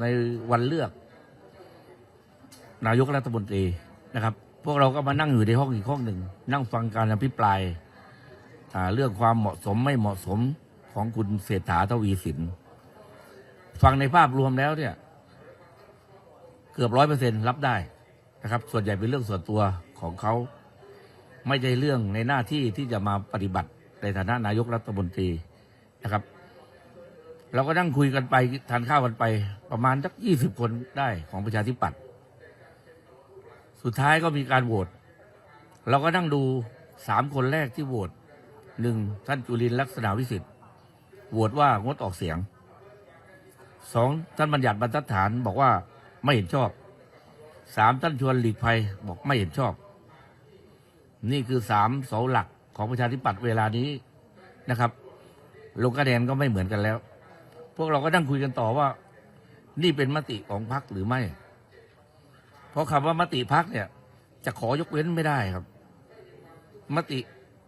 ในวันเลือก นายกรัฐมนตรีนะครับ พวกเราก็มานั่งอยู่ในห้องอีกห้องหนึ่ง นั่งฟังการอภิปรายเรื่องความเหมาะสมไม่เหมาะสมของคุณเศรษฐาทวีสิน ฟังในภาพรวมแล้วเนี่ย เกือบร้อยเปอร์เซ็นรับได้นะครับ ส่วนใหญ่เป็นเรื่องส่วนตัวของเขา ไม่ใช่เรื่องในหน้าที่ที่จะมาปฏิบัติในฐานะนายกรัฐมนตรีนะครับ เราก็นั่งคุยกันไปทานข้าวกันไป ประมาณสักยี่สิบคนได้ของประชาธิปัตย์สุดท้ายก็มีการโหวตเราก็นั่งดูสามคนแรกที่โหวตหนึ่งท่านจุลินลักษณะวิสิทธิ์โหวตว่างดออกเสียงสองท่านบัญญัติบรรทัดฐานบอกว่าไม่เห็นชอบสามท่านชวนหลีกภัยบอกไม่เห็นชอบ นี่คือสามเสาหลักของประชาธิปัตย์เวลานี้นะครับ ลงคะแนนก็ไม่เหมือนกันแล้ว พวกเราก็นั่งคุยกันต่อว่า นี่เป็นมติของพรรคหรือไม่ เพราะคำว่ามติพรรคเนี่ย จะขอยกเว้นไม่ได้ครับ มติ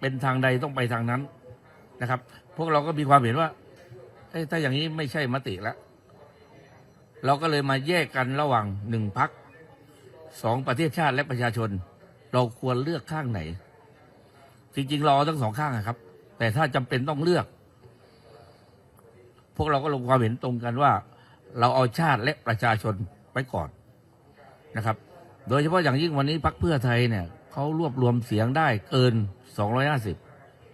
เป็นทางใดต้องไปทางนั้นนะครับ พวกเราก็มีความเห็นว่าถ้าอย่างนี้ไม่ใช่มติแล้วเราก็เลยมาแยกกันระหว่างหนึ่งพักสองประเทศชาติและประชาชน เราควรเลือกข้างไหน จริงๆ เราเอทั้งสองข้างอะครับ แต่ถ้าจำเป็นต้องเลือก วกเราก็ลงความเห็นตรงกันว่า เราเอาชาติและประชาชนไว้ก่อนนะครับ โดยเฉพาะอย่างยิ่งวันนี้พรรคเพื่อไทยเนี่ยเขารวบรวมเสียงได้เกิน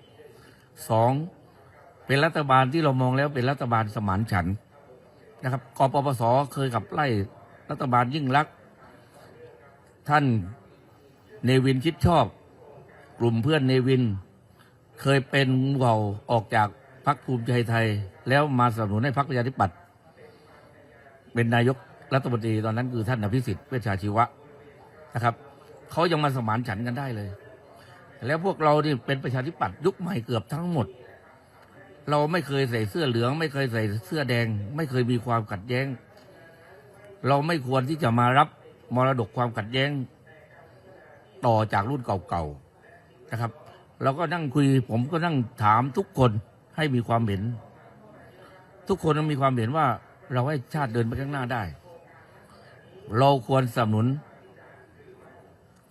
250สองเป็นรัฐบาลที่เรามองแล้วเป็นรัฐบาลสมานฉันนะครับกปปสเคยขับไล่รัฐบาลยิ่งรักษณ์ท่านเนวินคิดชอบ กลุ่มเพื่อนเนวิน เคยเป็นเห่าออกจาก พรรคภูมิใจไทย แล้วมาสนับสนุนให้พรรคประชาธิปัตย์เป็นนายกรัฐมนตรีตอนนั้นคือท่านอภิสิทธิ์เวชชาชีวะนะครับเขายังมาสมานฉันกันได้เลย แล้วพวกเรานี่เป็นประชาธิปัตย์ยุคใหม่เกือบทั้งหมด เราไม่เคยใส่เสื้อเหลือง ไม่เคยใส่เสื้อแดง ไม่เคยมีความขัดแย้ง เราไม่ควรที่จะมารับมรดกความขัดแย้ง ต่อจากรุ่นเก่าๆนะครับ เราก็นั่งคุยผมก็นั่งถามทุกคน ให้มีความเห็น ทุกคนต้องมีความเห็นว่าเราให้ชาติเดินไปข้างหน้าได้ เราควรสนับสนุน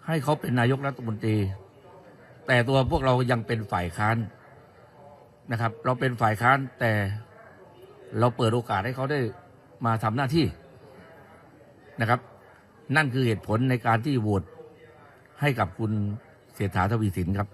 ให้เขาเป็นนายกรัฐมนตรี แต่ตัวพวกเรายังเป็นฝ่ายค้านนะครับ เราเป็นฝ่ายค้านแต่เราเปิดโอกาสให้เขาได้มาทำหน้าที่นะครับ นั่นคือเหตุผลในการที่โหวตให้กับคุณเศรษฐาทวีสินครับ